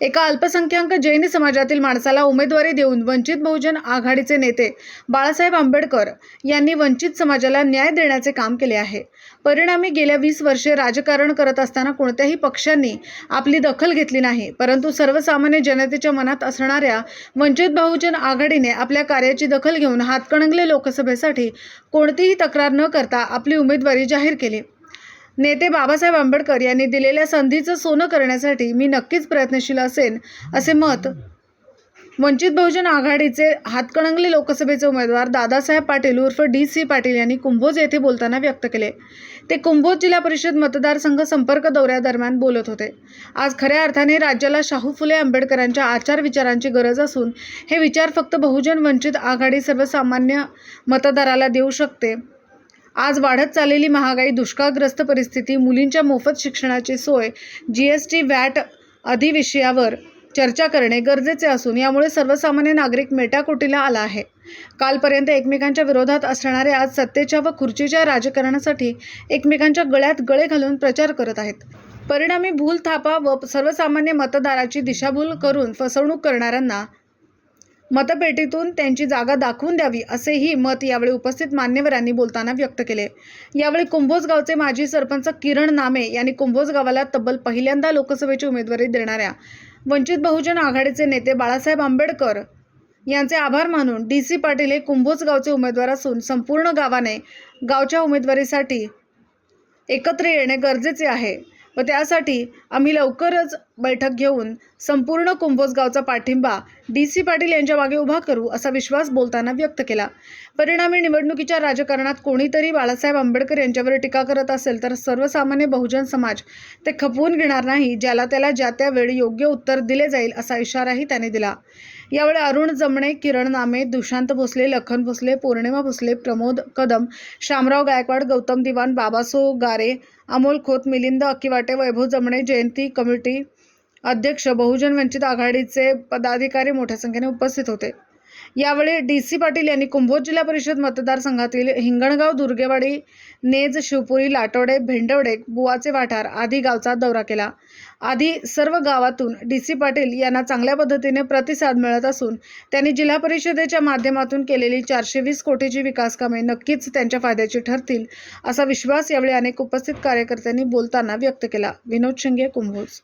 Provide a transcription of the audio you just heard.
एका अल्पसंख्याक जैन समाजातील माणसाला उमेदवारी देऊन वंचित बहुजन आघाडीचे नेते बाळासाहेब आंबेडकर यांनी वंचित समाजाला न्याय देण्याचे काम केले आहे. परिणामी गेल्या वीस वर्षे राजकारण करत असताना कोणत्याही पक्षांनी आपली दखल घेतली नाही परंतु सर्वसामान्य जनतेच्या मनात असणाऱ्या वंचित बहुजन आघाडीने आपल्या कार्याची दखल घेऊन हातकणंगले लोकसभेसाठी कोणतीही तक्रार न करता आपली उमेदवारी जाहीर केली. नेते बाबासाहेब आंबेडकर यांनी दिलेल्या संधीचं सोनं करण्यासाठी मी नक्कीच प्रयत्नशील असेन असे मत वंचित बहुजन आघाडीचे हातकणंगले लोकसभेचे उमेदवार दादासाहेब पाटील उर्फ डी सी पाटील यांनी कुंभोज येथे बोलताना व्यक्त केले. ते कुंभोज जिल्हा परिषद मतदारसंघ संपर्क दौऱ्यादरम्यान बोलत होते. आज खऱ्या अर्थाने राज्याला शाहू फुले आंबेडकरांच्या आचार विचारांची गरज असून हे विचार फक्त बहुजन वंचित आघाडी सर्वसामान्य मतदाराला देऊ शकते. आज वाढत चाललेली महागाई दुष्काळग्रस्त परिस्थिती मुलींच्या मोफत शिक्षणाची सोय जी एस टी वॅट आदी विषयावर चर्चा करणे गरजेचे असून यामुळे सर्वसामान्य नागरिक मेटाकुटीला आला आहे. कालपर्यंत एकमेकांच्या विरोधात असणारे आज सत्तेच्या व खुर्चीच्या राजकारणासाठी एकमेकांच्या गळ्यात गळे घालून प्रचार करत आहेत. परिणामी भूल थापा व सर्वसामान्य मतदाराची दिशाभूल करून फसवणूक करणाऱ्यांना मतपेटीतून त्यांची जागा दाखवून द्यावी असेही मत यावेळी उपस्थित मान्यवरांनी बोलताना व्यक्त केले. यावेळी कुंभोज गावचे माजी सरपंच किरण नामे यांनी कुंभोज गावाला तब्बल पहिल्यांदा लोकसभेची उमेदवारी देणाऱ्या वंचित बहुजन आघाडीचे नेते बाळासाहेब आंबेडकर यांचे आभार मानून डी सी पाटील हे कुंभोज गावचे उमेदवार असून संपूर्ण गावाने गावच्या उमेदवारीसाठी एकत्र येणे गरजेचे आहे. व त्यासाठी आम्ही लवकरच बैठक घेऊन संपूर्ण कुंभोज गावचा पाठिंबा डी सी पाटील यांच्या मागे उभा करू असा विश्वास बोलताना व्यक्त केला. परिणामी निवडणुकीच्या राजकारणात कोणीतरी बाळासाहेब आंबेडकर यांच्यावर टीका करत असेल तर सर्वसामान्य बहुजन समाज ते खपवून घेणार नाही ज्याला त्याला ज्या त्या वेळी योग्य उत्तर दिले जाईल असा इशाराही त्याने दिला. यावेळी अरुण जमणे किरण नामे दुशांत भोसले लखन भोसले पौर्णिमा भोसले प्रमोद कदम शामराव गायकवाड गौतम दिवान बाबासो गारे अमोल खोत मिलिंद अकिवाटे वैभव जमणे जयंती कमिटी अध्यक्ष बहुजन वंचित आघाडीचे पदाधिकारी मोठ्या संख्येने उपस्थित होते. यावेळी डी सी पाटील यांनी कुंभोज जिल्हा परिषद मतदारसंघातील हिंगणगाव दुर्गेवाडी नेज शिवपुरी लाटोडे भेंडवडे बुवाचे वाठार आदी गावचा दौरा केला. आधी सर्व गावातून डी सी पाटील यांना चांगल्या पद्धतीने प्रतिसाद मिळत असून त्यांनी जिल्हा परिषदेच्या माध्यमातून केलेली चारशे वीस कोटीची विकास कामे नक्कीच त्यांच्या फायद्याची ठरतील असा विश्वास यावेळी अनेक उपस्थित कार्यकर्त्यांनी बोलताना व्यक्त केला. विनोद शिंगे कुंभोज.